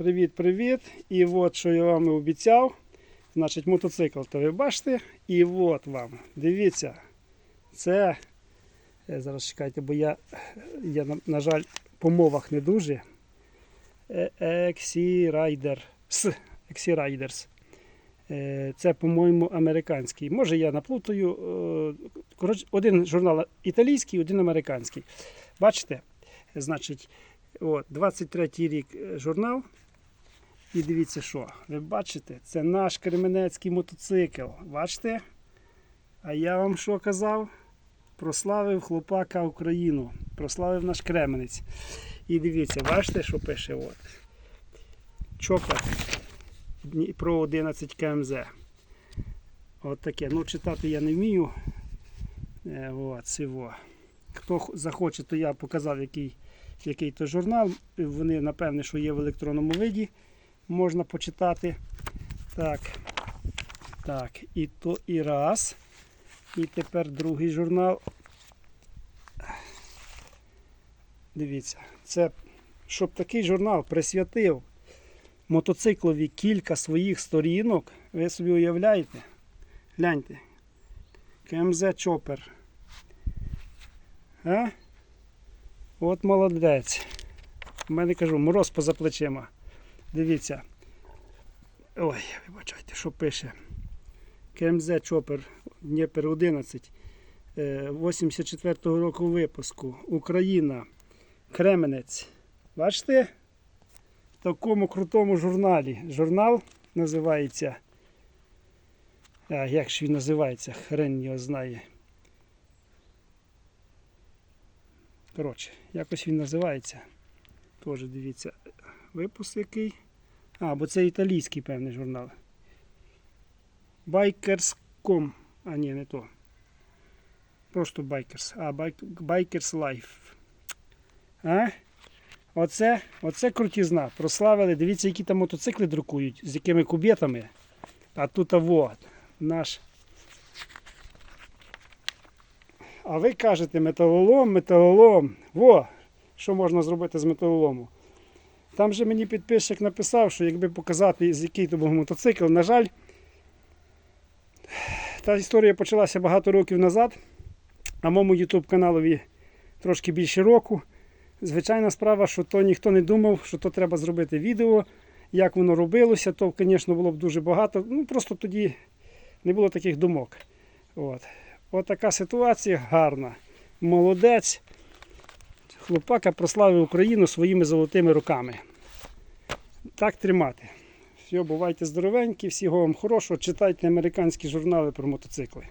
Привіт-привіт. І от що я вам і обіцяв. Значить, мотоцикл, то ви бачите. І от вам. Дивіться. Це. е, Зараз чекайте, бо я, я на, жаль, по мовах не дуже. Е, Ексі Райдер. Ексі Райдерс. Це, по-моєму, американський. Може, я наплутаю. Е, Коротше, один журнал італійський, один американський. Бачите? Значить, от, 23-й рік е, журнал. І дивіться, що. Ви бачите, це наш кременецький мотоцикл. Бачите? А я вам що казав? Прославив хлопака Україну. Прославив наш кременець. І дивіться, бачите, що пише? От. Чопер Дніпро 11 КМЗ. От таке. Ну, читати я не вмію. Е, от, сиво. Хто захоче, то я показав, який, який то журнал. Вони, напевне, що є в електронному виді. Можна почитати. Так. Так, і то і раз. І тепер другий журнал. Дивіться, це щоб такий журнал присвятив мотоциклові кілька своїх сторінок, ви собі уявляєте? Гляньте. КМЗ Чопер. А? От молодець. У мене кажу, мороз поза плечима. Дивіться. Ой, вибачайте, що пише. КМЗ Чопер Дніпер 11. е, 84-го року випуску. Україна. Кременець. Бачите? В такому крутому журналі. Журнал називається. А, як ж він називається? Хрен його знає. Коротше, якось він називається. Теж дивіться, випуск який. А, бо це італійський певний журнал. Bikers.com. А, ні, не то. Просто Bikers. А, Bike- Bikers Life. А? Оце, оце крутізна. Прославили. Дивіться, які там мотоцикли друкують, з якими кубетами. А тут вот, наш. А ви кажете металолом, металолом. Во! Що можна зробити з металолому? Там же мені підписчик написав, що якби показати, з який то був мотоцикл, на жаль, та історія почалася багато років назад. На моєму YouTube каналові трошки більше року. Звичайна справа, що то ніхто не думав, що то треба зробити відео, як воно робилося, то, звісно, було б дуже багато. Ну, просто тоді не було таких думок. От. От така ситуація гарна. Молодець. Хлопака прославив Україну своїми золотими руками. Так тримати. Все, бувайте здоровенькі, всього вам хорошого. Читайте американські журнали про мотоцикли.